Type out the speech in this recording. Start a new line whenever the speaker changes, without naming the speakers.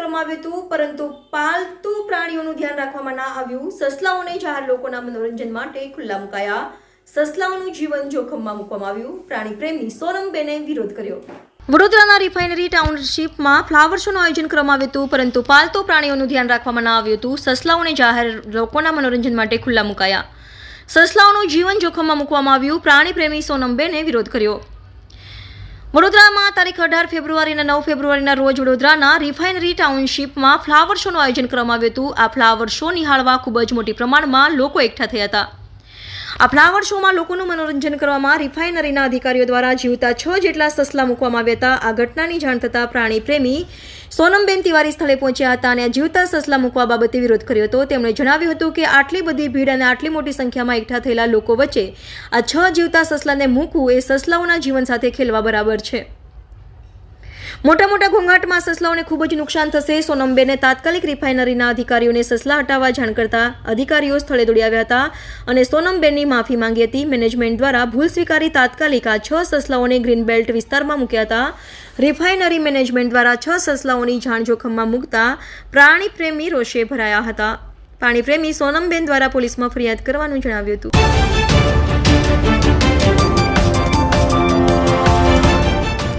કરવામાં આવ્યું હતું, પરંતુ પાલતુ પ્રાણીઓનું ધ્યાન રાખવામાં ના આવ્યું. સસલાઓને જાહેર લોકોના મનોરંજન માટે ખુલ્લા મુકાયા. સસલાઓનું જીવન જોખમમાં મૂકવામાં આવ્યું. પ્રાણી પ્રેમી સોનમબેને વિરોધ કર્યો. વડોદરાના રિફાઇનરી ટાઉનશીપમાં ફ્લાવર શોનું આયોજન કરવામાં આવ્યું હતું, પરંતુ પાલતુ પ્રાણીઓનું ધ્યાન રાખવામાં ના આવ્યું હતું. સસલાઓને જાહેર લોકોના મનોરંજન માટે ખુલ્લા મુકાયા. સસલાઓનું જીવન જોખમમાં મૂકવામાં આવ્યું. પ્રાણી પ્રેમી સોનમબેને વિરોધ કર્યો. વડોદરામાં તારીખ અઢાર ફેબ્રુઆરી અને નવ ફેબ્રુઆરીના રોજ વડોદરાના રિફાઇનરી ટાઉનશીપમાં ફ્લાવર શોનું આયોજન કરવામાં આવ્યું હતું. આ ફ્લાવર શો નિહાળવા ખૂબ જ મોટી પ્રમાણમાં લોકો એકઠા થયા હતા. આ ફ્લાવર શોમાં લોકોનું મનોરંજન કરવામાં રિફાઇનરીના અધિકારીઓ દ્વારા જીવતા છ જેટલા સસલા મૂકવામાં આવ્યા હતા. આ ઘટનાની જાણ થતાં પ્રાણી પ્રેમી સોનમબેન તિવારી સ્થળે પહોંચ્યા હતા અને જીવતા સસલા મૂકવા બાબતે વિરોધ કર્યો હતો. તેમણે જણાવ્યું હતું કે આટલી બધી ભીડ અને આટલી મોટી સંખ્યામાં એકઠા થયેલા લોકો વચ્ચે આ છ જીવતા સસલાને મૂકવું એ સસલાઓના જીવન સાથે ખેલવા બરાબર છે. મોટા મોટા ઘોંઘાટમાં સસલાઓને ખૂબ જ નુકસાન થશે. સોનમબેને તાત્કાલિક રિફાઇનરીના અધિકારીઓને સસલા હટાવવા જાણ કરતા અધિકારીઓ સ્થળે દોડી આવ્યા હતા અને સોનમબેનની માફી માંગી હતી. મેનેજમેન્ટ દ્વારા ભૂલ સ્વીકારી તાત્કાલિક આ છ સસલાઓને ગ્રીન બેલ્ટ વિસ્તારમાં મૂક્યા હતા. રિફાઇનરી મેનેજમેન્ટ દ્વારા છ સસલાઓની જાણ જોખમમાં મૂકતા પ્રાણી પ્રેમી રોષે ભરાયા હતા. પ્રાણી પ્રેમી સોનમબેન દ્વારા પોલીસમાં ફરિયાદ કરવાનું જણાવ્યું હતું.